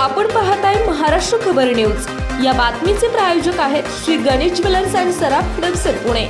आपण पाहताय महाराष्ट्र खबर न्यूज. या बातमीचे प्रायोजक आहेत श्री गणेश ज्वेलर्स अँड सराफ हडपसर पुणे.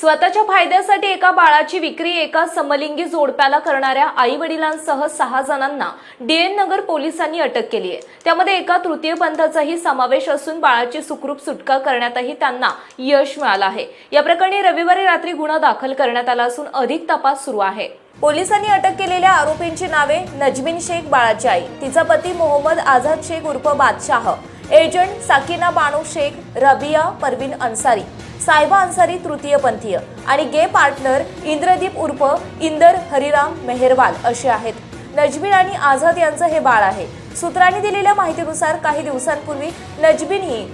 स्वतःच्या फायद्यासाठी एका बाळाची विक्री एका समलिंगी जोडप्याला करणाऱ्या आई वडिलांसह सहा जणांना डीएन नगर पोलिसांनी अटक केली आहे. त्यामध्ये एका तृतीय पंथाचाही समावेश असून बाळाची सुखरूप सुटका करण्यातही त्यांना यश मिळालं आहे. या प्रकरणी रविवारी रात्री गुन्हा दाखल करण्यात आला असून अधिक तपास सुरू आहे. पोलिसांनी अटक केलेल्या आरोपींची नावे नजमीन शेख बाळाची आई तिचा पती मोहम्मद आझाद शेख उर्फ बादशाह एजंट साकिना बानू शेख रबिया परवीन अन्सारी सायबा अन्सारी तृतीय पंथीय आणि गे पार्टनर इंद्रदीप उर्फ इंदर हरिराम मेहरवाल असे आहेत. नजमीन आणि आझाद यांचं हे बाळ आहे. सूत्रांनी दिलेल्या माहितीनुसार काही दिवसांपूर्वी नजबीन ही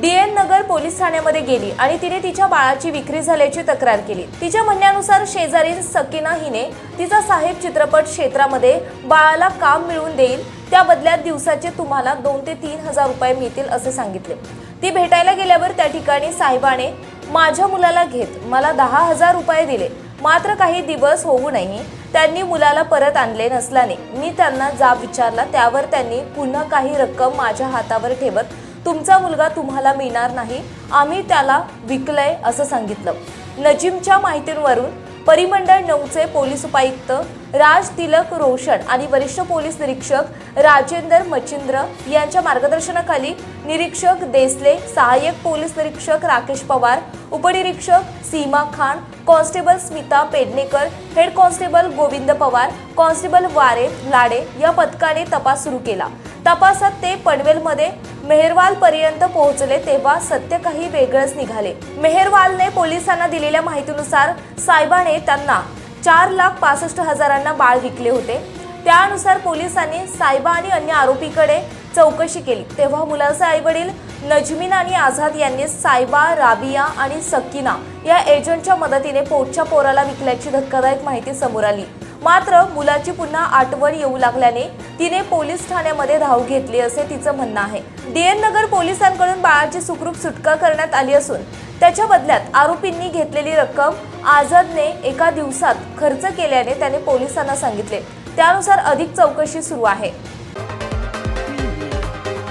डीएन नगर पोलीस ठाण्यामध्ये गेली आणि तिने तिच्या बाळाची विक्री झाल्याची तक्रार केली. तिच्या म्हणण्यानुसार शेजारील सकीना हिने तिचा साहेब चित्रपट क्षेत्रामध्ये बाळाला काम मिळवून देईल त्या बदल्यात दिवसाचे तुम्हाला दोन ते तीन हजार रुपये मिळतील असे सांगितले. ती भेटायला गेल्यावर त्या ठिकाणी साहेबाने माझ्या मुलाला घेत मला दहा हजार रुपये दिले. मात्र काही दिवस होऊनही त्यांनी मुलाला परत आणले नसल्याने मी त्यांना जाब विचारला. त्यावर त्यांनी पुन्हा काही रक्कम माझ्या हातावर ठेवत तुमचा मुलगा तुम्हाला मिळणार नाही आम्ही त्याला विकलंय असं सांगितलं. नजीमच्या माहितीवरून परिमंडळ नऊचे पोलीस उपायुक्त राज तिलक रोशन आणि वरिष्ठ पोलीस निरीक्षक राजेंद्र मचिंद्र यांच्या मार्गदर्शनाखाली निरीक्षक देसले सहाय्यक पोलीस निरीक्षक राकेश पवार उपनिरीक्षक Seema Khan constable Smita Pednekar head constable Govind Pawar constable Ware Lade या पथकाने तपास सुरू केला. तपासात ते पनवेलमध्ये मेहरवाल पर्यंत पोहोचले तेव्हा सत्य काही वेगळंच निघाले. मेहरवालने पोलिसांना दिलेल्या माहितीनुसार साहेबाने त्यांना चार लाख पासष्ट हजारांना बाळ विकले होते. त्यानुसार पोलिसांनी सायबा आणि अन्य आरोपीकडे चौकशी केली. तेव्हा मुलाचे आईवडील नजमीन आणि आझाद यांनी सायबा राबिया आणि सकीना या एजंटच्या मदतीने पोटच्या पोराला विकल्याची धक्कादायक माहिती समोर आली. मात्र मुलाची पुन्हा आठवण येऊ लागल्याने तिने पोलीस ठाण्यामध्ये धाव घेतली असे तिचं म्हणणं आहे. डीएन नगर पोलिसांकडून बाळाची सुखरूप सुटका करण्यात आली असून त्याच्या बदल्यात आरोपींनी घेतलेली रक्कम आझादने एका दिवसात खर्च केल्याने त्याने पोलिसांना सांगितले. त्यानुसार अधिक चौकशी सुरू आहे.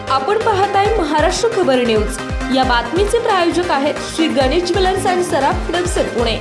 आपण पाहत आहे महाराष्ट्र खबर न्यूज. या बातमीचे प्रायोजक आहेत श्री गणेश ज्वेलर्स अँड सराफ हडपसर पुणे.